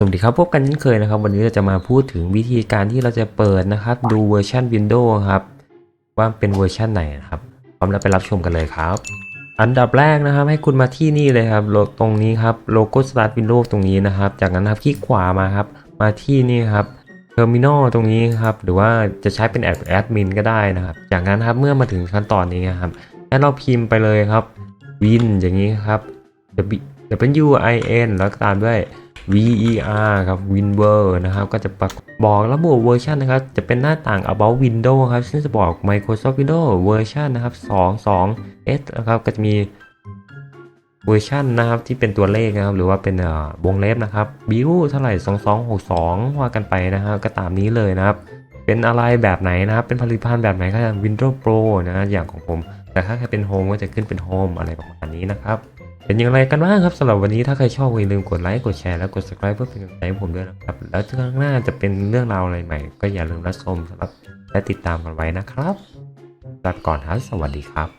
สวัสดีครับพบกันเช่นเคยนะครับ วันนี้เราจะมาพูดถึงวิธีการที่เราจะเปิดนะครับ ดูเวอร์ชัน Windows ครับ ว่าเป็นเวอร์ชันไหนนะครับพร้อมแล้วไปรับชมกันเลยครับ อันดับแรกนะครับ ให้คุณมาที่นี่เลยครับโลตรงนี้ครับโลโก้ Start Windows ตรงนี้นะครับ จากนั้นครับคลิกขวามาครับ มาที่นี่ครับ Terminal ตรงนี้ครับ หรือว่าจะใช้เป็นแอดแอดมินก็ได้นะครับ จากนั้นครับเมื่อมาถึงขั้นตอนนี้ครับให้เราพิมพ์ไปเลยครับ win อย่างนี้ครับ W I N แล้วก็ตามด้วย VER ครับ WinVer นะครับ ก็จะบอกระบุเวอร์ชันนะครับ จะเป็นหน้าต่าง About Windows ครับ ซึ่งจะบอก Microsoft Windows เวอร์ชันนะครับ22 S นะครับ ก็จะมีเวอร์ชันนะครับที่เป็นตัวเลขนะครับ หรือว่าเป็นวงเล็บนะครับ Bill เท่าไหร่ 2262 ว่ากันไปนะครับ ก็ตามนี้เลยนะครับ เป็นอะไรแบบไหนนะครับ เป็นผลิตภัณฑ์แบบไหนก็ Windows Pro นะ อย่างของผม แต่ถ้าใครเป็นโฮมก็จะขึ้นเป็นโฮมอะไรประมาณนี้นะครับเป็นอย่างไรกันบ้างครับสำหรับวันนี้ถ้าใครชอบอย่าลืมกดไลค์กดแชร์และกด subscribe เพื่อเป็นกำลังใจให้ผมด้วยนะครับ แล้วครั้งหน้าจะเป็นเรื่องราวอะไรใหม่ ก็อย่าลืมรับชมสำหรับและติดตามกันไว้นะครับลาก่อนครับสวัสดีครับ